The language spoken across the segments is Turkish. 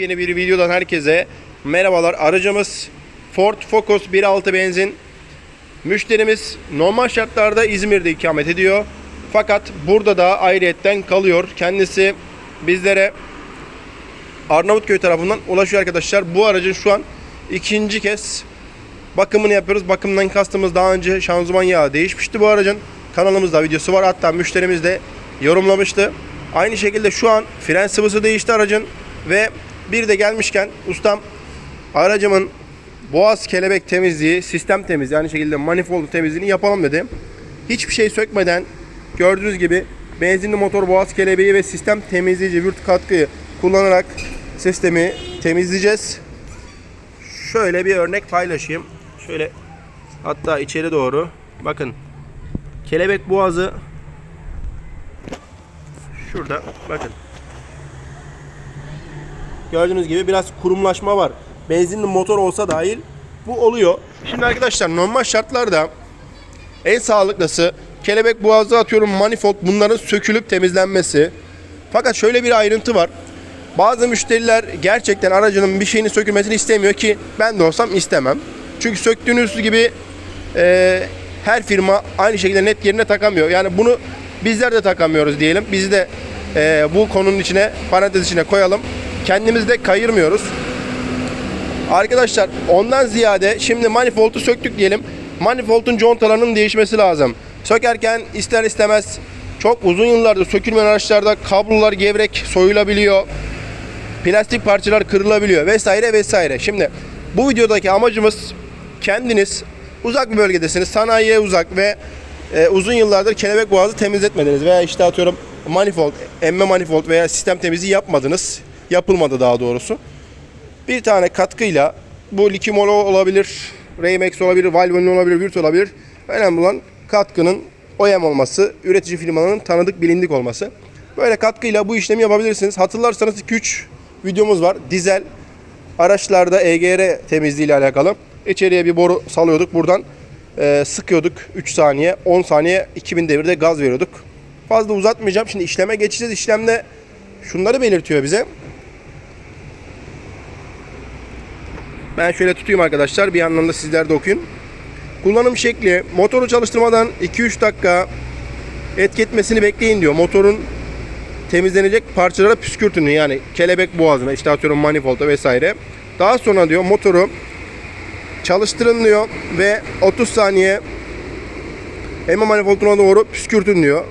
Yepyeni bir videodan herkese merhabalar. Aracımız Ford Focus 1.6 benzin. Müşterimiz normal şartlarda İzmir'de ikamet ediyor. Fakat burada da ayrıyetten kalıyor. Kendisi bizlere Arnavutköy tarafından ulaşıyor arkadaşlar. Bu aracın şu an ikinci kez bakımını yapıyoruz. Bakımdan kastımız daha önce şanzıman yağı değişmişti bu aracın. Kanalımızda videosu var. Hatta müşterimiz de yorumlamıştı. Aynı şekilde şu an fren sıvısı değişti aracın ve bir de gelmişken ustam aracımın boğaz kelebek temizliği, sistem temizliği aynı şekilde manifold temizliğini yapalım dedi. Hiçbir şey sökmeden gördüğünüz gibi benzinli motor boğaz kelebeği ve sistem temizleyici vürt katkıyı kullanarak sistemi temizleyeceğiz. Şöyle bir örnek paylaşayım. Şöyle hatta içeri doğru. Bakın. Kelebek boğazı şurada. Bakın. Gördüğünüz gibi biraz kurumlaşma var. Benzinli motor olsa dahil bu oluyor. Şimdi arkadaşlar normal şartlarda en sağlıklısı kelebek boğazı atıyorum manifold bunların sökülüp temizlenmesi. Fakat şöyle bir ayrıntı var. Bazı müşteriler gerçekten aracının bir şeyini sökülmesini istemiyor ki ben de olsam istemem. Çünkü söktüğünüz gibi e, her firma aynı şekilde net yerine takamıyor. Yani bunu bizler de takamıyoruz diyelim. Biz de e, bu konunun içine parantez içine koyalım. Kendimizi de kayırmıyoruz. Arkadaşlar ondan ziyade şimdi manifoldu söktük diyelim. Manifoldun contalarının değişmesi lazım. Sökerken ister istemez çok uzun yıllardır sökülmeyen araçlarda kablolar gevrek soyulabiliyor. Plastik parçalar kırılabiliyor vesaire vesaire. Şimdi bu videodaki amacımız kendiniz uzak bir bölgedesiniz. Sanayiye uzak ve e, uzun yıllardır kelebek boğazı temizletmediniz veya işte atıyorum manifold, emme manifold veya sistem temizliği yapmadınız. Yapılmadı daha doğrusu. Bir tane katkıyla bu Likimolo olabilir, Raymax olabilir, Valvoline olabilir, Virt olabilir. Önemli olan katkının OEM olması, üretici firmaların tanıdık bilindik olması. Böyle katkıyla bu işlemi yapabilirsiniz. Hatırlarsanız 2-3 videomuz var. Dizel araçlarda EGR temizliği ile alakalı. İçeriye bir boru salıyorduk. Buradan e, sıkıyorduk 3 saniye, 10 saniye 2000 devirde gaz veriyorduk. Fazla uzatmayacağım. Şimdi işleme geçeceğiz. İşlemde şunları belirtiyor bize. Ben şöyle tutayım arkadaşlar. Bir yandan da sizler de okuyun. Kullanım şekli motoru çalıştırmadan 2-3 dakika etki etmesini bekleyin diyor. Motorun temizlenecek parçalara püskürtün yani kelebek boğazına işte atıyorum manifolda vesaire. Daha sonra diyor motoru çalıştırın diyor ve 30 saniye emme manifolduna doğru püskürtün diyor.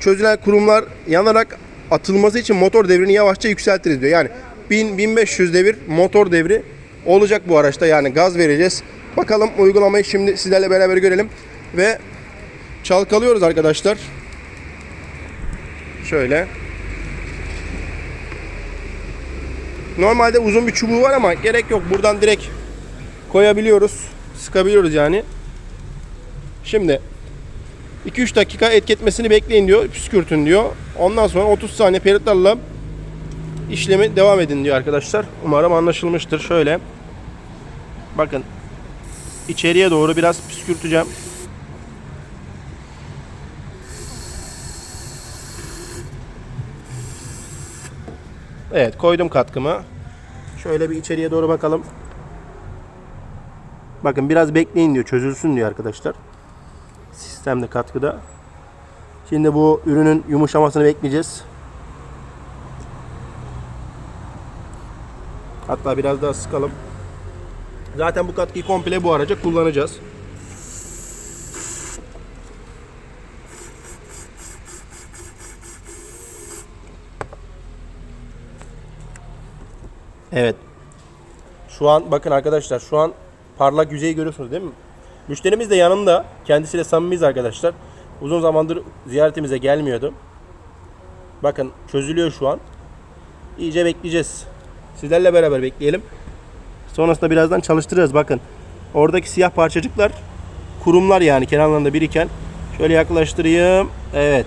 Çözülen kurumlar yanarak atılması için motor devrini yavaşça yükseltiriz diyor. Yani 1000-1500 devir motor devri olacak bu araçta yani gaz vereceğiz. Bakalım uygulamayı şimdi sizlerle beraber görelim ve çalkalıyoruz arkadaşlar. Şöyle. Normalde uzun bir çubuğu var ama gerek yok. Buradan direkt koyabiliyoruz. Sıkabiliyoruz yani. Şimdi 2-3 dakika etki etmesini bekleyin diyor. Püskürtün diyor. Ondan sonra 30 saniye periyotlarla işlemi devam edin diyor arkadaşlar. Umarım anlaşılmıştır. Şöyle. Bakın. içeriye doğru biraz püskürteceğim. Evet koydum katkımı. Şöyle bir içeriye doğru bakalım. Bakın biraz bekleyin diyor. Çözülsün diyor arkadaşlar. Sistemde katkıda. Şimdi bu ürünün yumuşamasını bekleyeceğiz. Hatta biraz daha sıkalım. Zaten bu katkıyı komple bu araca kullanacağız. Evet. Şu an bakın arkadaşlar şu an parlak yüzeyi görüyorsunuz değil mi? Müşterimiz de yanımda. Kendisiyle samimiyiz arkadaşlar. Uzun zamandır ziyaretimize gelmiyordu. Bakın çözülüyor şu an. İyice bekleyeceğiz. Sizlerle beraber bekleyelim. Sonrasında birazdan çalıştıracağız. Bakın. Oradaki siyah parçacıklar kurumlar yani kenarlarında biriken. Şöyle yaklaştırayım. Evet.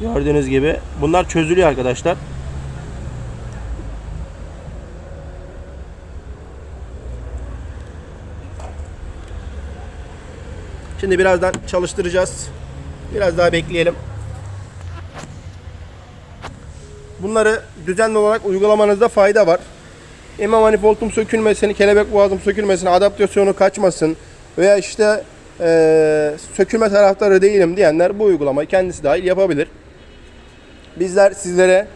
Gördüğünüz gibi. Bunlar çözülüyor arkadaşlar. Şimdi birazdan çalıştıracağız. Biraz daha bekleyelim. Bunları düzenli olarak uygulamanızda fayda var. Ema manifoldum sökülmesin, kelebek boğazım sökülmesin, adaptasyonu kaçmasın veya işte eee, sökülme taraftarı değilim diyenler bu uygulamayı kendisi dahil yapabilir. Bizler sizlere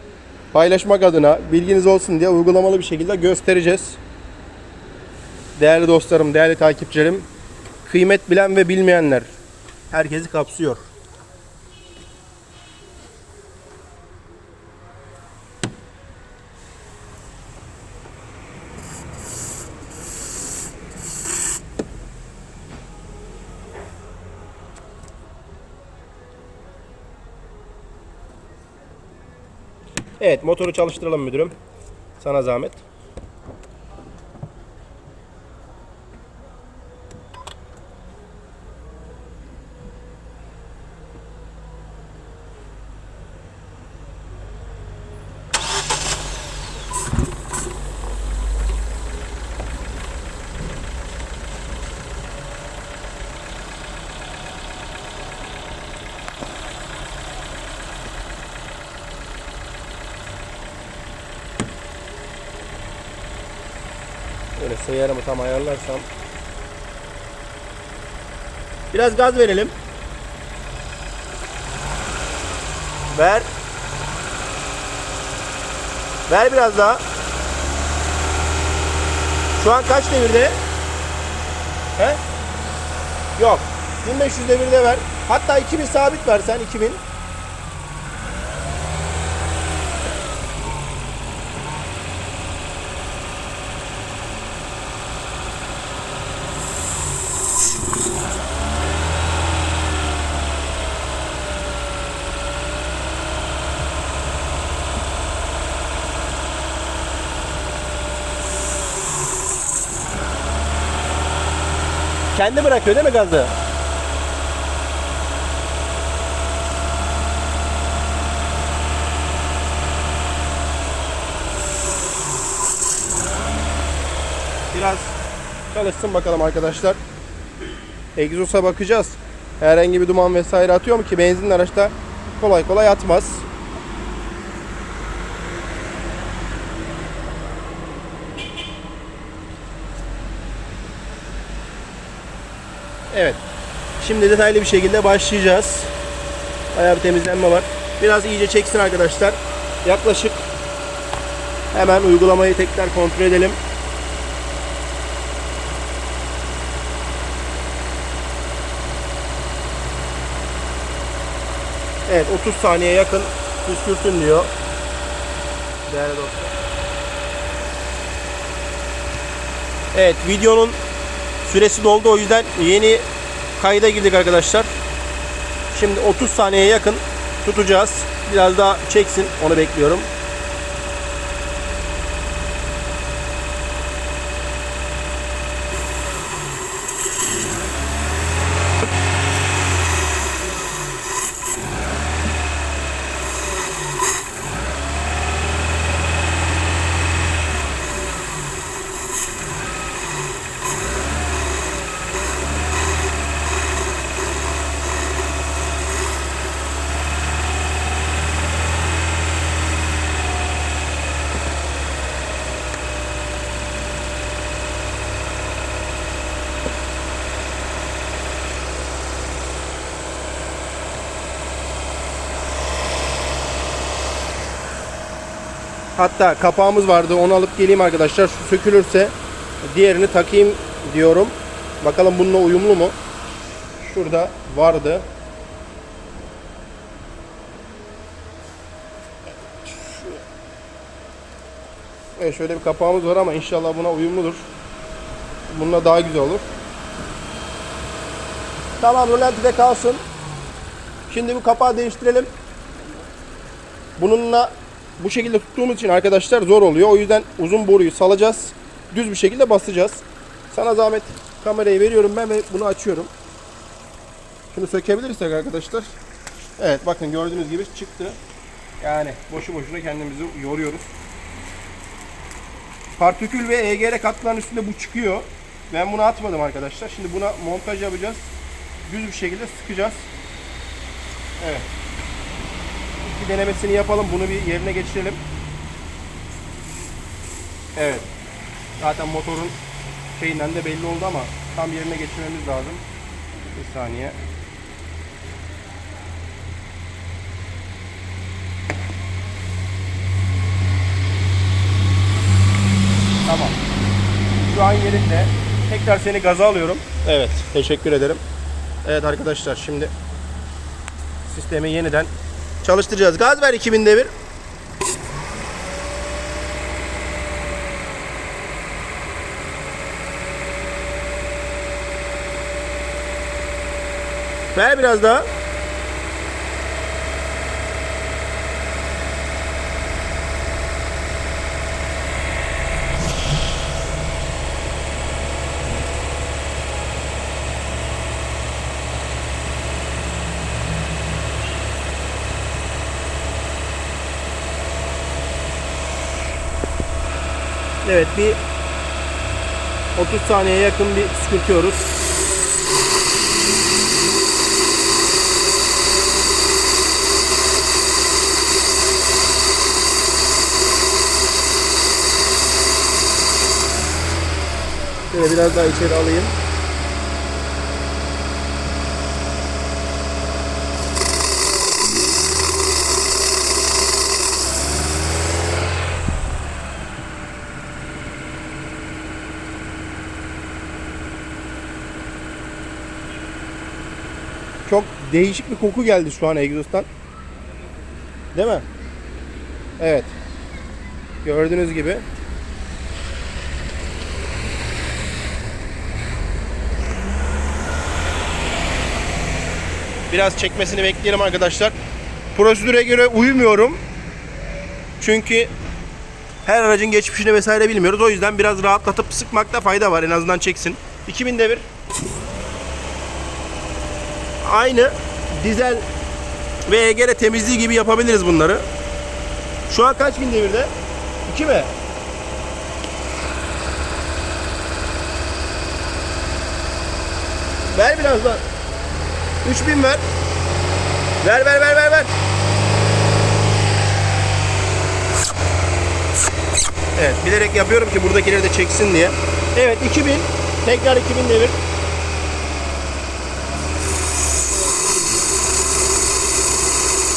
paylaşmak adına bilginiz olsun diye uygulamalı bir şekilde göstereceğiz. Değerli dostlarım, değerli takipçilerim, kıymet bilen ve bilmeyenler herkesi kapsıyor. Evet, motoru çalıştıralım müdürüm. Sana zahmet. Böyle seyyarımı tam ayarlarsam. Biraz gaz verelim. Ver. Ver biraz daha. Şu an kaç devirde? He? Yok. 1500 devirde ver. Hatta 2000 sabit versen 2000. Kendi bırakıyor değil mi gazı? Biraz çalışsın bakalım arkadaşlar. Egzosa bakacağız. Herhangi bir duman vesaire atıyor mu ki benzinli araçta kolay kolay atmaz. Evet. Şimdi detaylı bir şekilde başlayacağız. Bayağı bir temizlenme var. Biraz iyice çeksin arkadaşlar. Yaklaşık hemen uygulamayı tekrar kontrol edelim. Evet 30 saniye yakın püskürtün diyor. Değerli dostlar. Evet videonun süresi doldu o yüzden yeni kayda girdik arkadaşlar. Şimdi 30 saniyeye yakın tutacağız. Biraz daha çeksin onu bekliyorum. Hatta kapağımız vardı onu alıp geleyim arkadaşlar. Şu sökülürse diğerini takayım diyorum. Bakalım bununla uyumlu mu? Şurada vardı. Evet şöyle bir kapağımız var ama inşallah buna uyumludur. Bununla daha güzel olur. Tamam rölantide kalsın. Şimdi bu kapağı değiştirelim. Bununla bu şekilde tuttuğumuz için arkadaşlar zor oluyor. O yüzden uzun boruyu salacağız. Düz bir şekilde basacağız. Sana zahmet kamerayı veriyorum ben ve bunu açıyorum. Şunu sökebilirsek arkadaşlar. Evet bakın gördüğünüz gibi çıktı. Yani boşu boşuna kendimizi yoruyoruz. Partikül ve EGR katlarının üstünde bu çıkıyor. Ben bunu atmadım arkadaşlar. Şimdi buna montaj yapacağız. Düz bir şekilde sıkacağız. Evet. Bir denemesini yapalım. Bunu bir yerine geçirelim. Evet. Zaten motorun şeyinden de belli oldu ama tam yerine geçirmemiz lazım. Bir saniye. Tamam. Şu an yerinde. Tekrar seni gaza alıyorum. Evet. Teşekkür ederim. Evet arkadaşlar şimdi sistemi yeniden çalıştıracağız. Gaz ver 2000 devir. Ver biraz daha. Evet bir 30 saniyeye yakın bir sıkırtıyoruz. Şöyle biraz daha içeri alayım. Çok değişik bir koku geldi şu an egzozdan. Değil mi? Evet. Gördüğünüz gibi. Biraz çekmesini bekleyelim arkadaşlar. Prosedüre göre uymuyorum. Çünkü her aracın geçmişini vesaire bilmiyoruz. O yüzden biraz rahatlatıp sıkmakta fayda var. En azından çeksin. 2000 devir. Aynı dizel ve EGR temizliği gibi yapabiliriz bunları. Şu an kaç bin devirde? 2 mi? Ver biraz daha. 3000 ver. Ver ver ver ver ver. Evet bilerek yapıyorum ki buradakileri de çeksin diye. Evet 2000. Tekrar 2000 devir.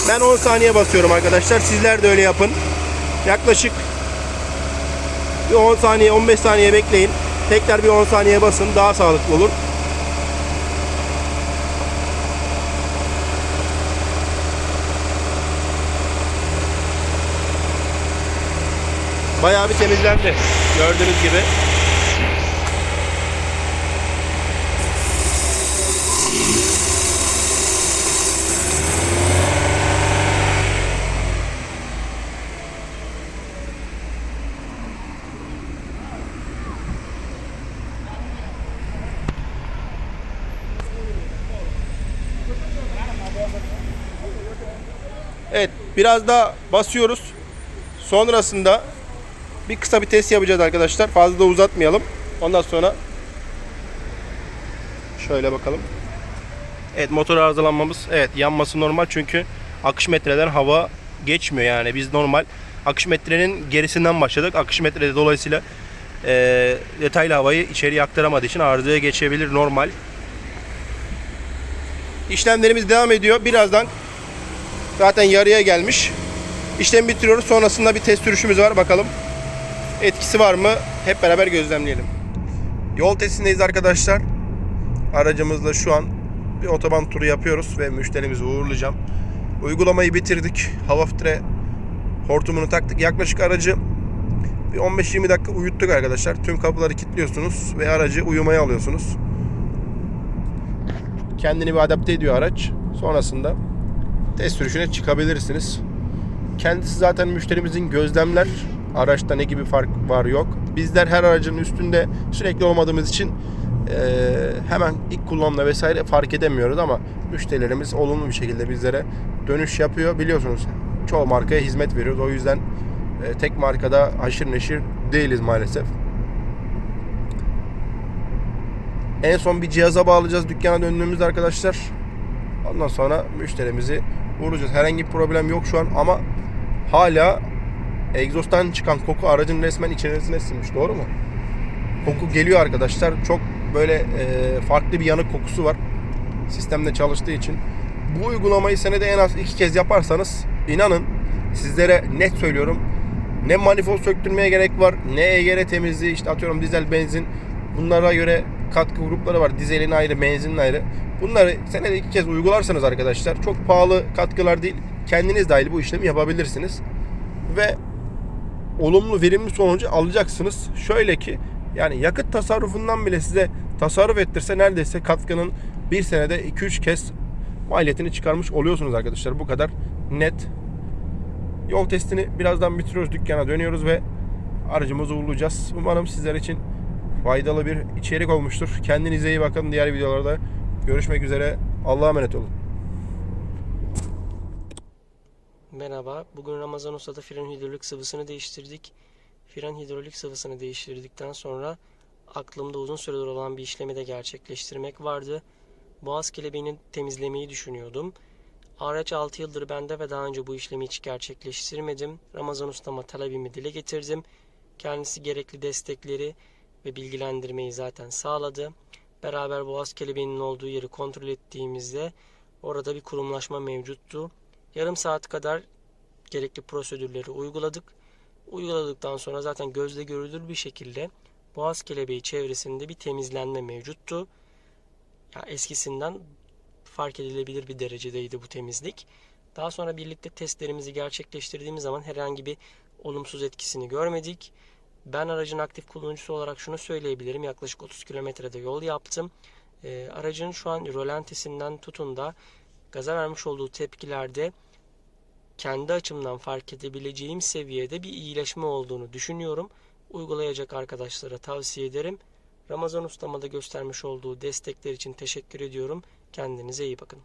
Ben 10 saniye basıyorum arkadaşlar. Sizler de öyle yapın. Yaklaşık bir 10 saniye 15 saniye bekleyin. Tekrar bir 10 saniye basın. Daha sağlıklı olur. Bayağı bir temizlendi. Gördüğünüz gibi. Evet, biraz daha basıyoruz. Sonrasında bir kısa bir test yapacağız arkadaşlar. Fazla da uzatmayalım. Ondan sonra şöyle bakalım. Evet motor arızalanmamız evet yanması normal çünkü akış metreden hava geçmiyor yani biz normal akış metrenin gerisinden başladık. Akış metrede dolayısıyla e, detaylı havayı içeriye aktaramadığı için arızaya geçebilir normal. İşlemlerimiz devam ediyor. Birazdan zaten yarıya gelmiş. İşlemi bitiriyoruz. Sonrasında bir test sürüşümüz var. Bakalım etkisi var mı? Hep beraber gözlemleyelim. Yol testindeyiz arkadaşlar. Aracımızla şu an bir otoban turu yapıyoruz ve müşterimizi uğurlayacağım. Uygulamayı bitirdik. Hava filtre hortumunu taktık. Yaklaşık aracı bir 15-20 dakika uyuttuk arkadaşlar. Tüm kapıları kilitliyorsunuz ve aracı uyumaya alıyorsunuz. Kendini bir adapte ediyor araç. Sonrasında test sürüşüne çıkabilirsiniz. Kendisi zaten müşterimizin gözlemler araçta ne gibi fark var yok. Bizler her aracın üstünde sürekli olmadığımız için eee, hemen ilk kullanımda vesaire fark edemiyoruz ama müşterilerimiz olumlu bir şekilde bizlere dönüş yapıyor. Biliyorsunuz çoğu markaya hizmet veriyoruz. O yüzden eee, tek markada haşır neşir değiliz maalesef. En son bir cihaza bağlayacağız dükkana döndüğümüzde arkadaşlar. Ondan sonra müşterimizi uğrayacağız. Herhangi bir problem yok şu an ama hala egzozdan çıkan koku aracın resmen içerisine sinmiş. Doğru mu? Koku geliyor arkadaşlar. Çok böyle e, farklı bir yanık kokusu var. Sistemde çalıştığı için. Bu uygulamayı senede en az iki kez yaparsanız inanın sizlere net söylüyorum ne manifold söktürmeye gerek var ne EGR temizliği işte atıyorum dizel benzin bunlara göre katkı grupları var dizelin ayrı benzinin ayrı bunları senede iki kez uygularsanız arkadaşlar çok pahalı katkılar değil kendiniz dahil bu işlemi yapabilirsiniz ve olumlu verimli sonucu alacaksınız şöyle ki yani yakıt tasarrufundan bile size tasarruf ettirse neredeyse katkının bir senede 2-3 kez maliyetini çıkarmış oluyorsunuz arkadaşlar bu kadar net Yol testini birazdan bitiriyoruz. Dükkana dönüyoruz ve aracımızı uğurlayacağız. Umarım sizler için faydalı bir içerik olmuştur. Kendinize iyi bakın. Diğer videolarda görüşmek üzere. Allah'a emanet olun. Merhaba, bugün Ramazan Usta'da fren hidrolik sıvısını değiştirdik. Fren hidrolik sıvısını değiştirdikten sonra aklımda uzun süredir olan bir işlemi de gerçekleştirmek vardı. Boğaz kelebeğini temizlemeyi düşünüyordum. Araç 6 yıldır bende ve daha önce bu işlemi hiç gerçekleştirmedim. Ramazan Usta'ma talebimi dile getirdim. Kendisi gerekli destekleri ve bilgilendirmeyi zaten sağladı. Beraber boğaz kelebeğinin olduğu yeri kontrol ettiğimizde orada bir kurumlaşma mevcuttu. Yarım saat kadar gerekli prosedürleri uyguladık. Uyguladıktan sonra zaten gözle görülür bir şekilde boğaz kelebeği çevresinde bir temizlenme mevcuttu. Ya eskisinden fark edilebilir bir derecedeydi bu temizlik. Daha sonra birlikte testlerimizi gerçekleştirdiğimiz zaman herhangi bir olumsuz etkisini görmedik. Ben aracın aktif kullanıcısı olarak şunu söyleyebilirim. Yaklaşık 30 kilometrede yol yaptım. Ee, aracın şu an rölantisinden tutun da gaza vermiş olduğu tepkilerde kendi açımdan fark edebileceğim seviyede bir iyileşme olduğunu düşünüyorum. Uygulayacak arkadaşlara tavsiye ederim. Ramazan Ustama da göstermiş olduğu destekler için teşekkür ediyorum. Kendinize iyi bakın.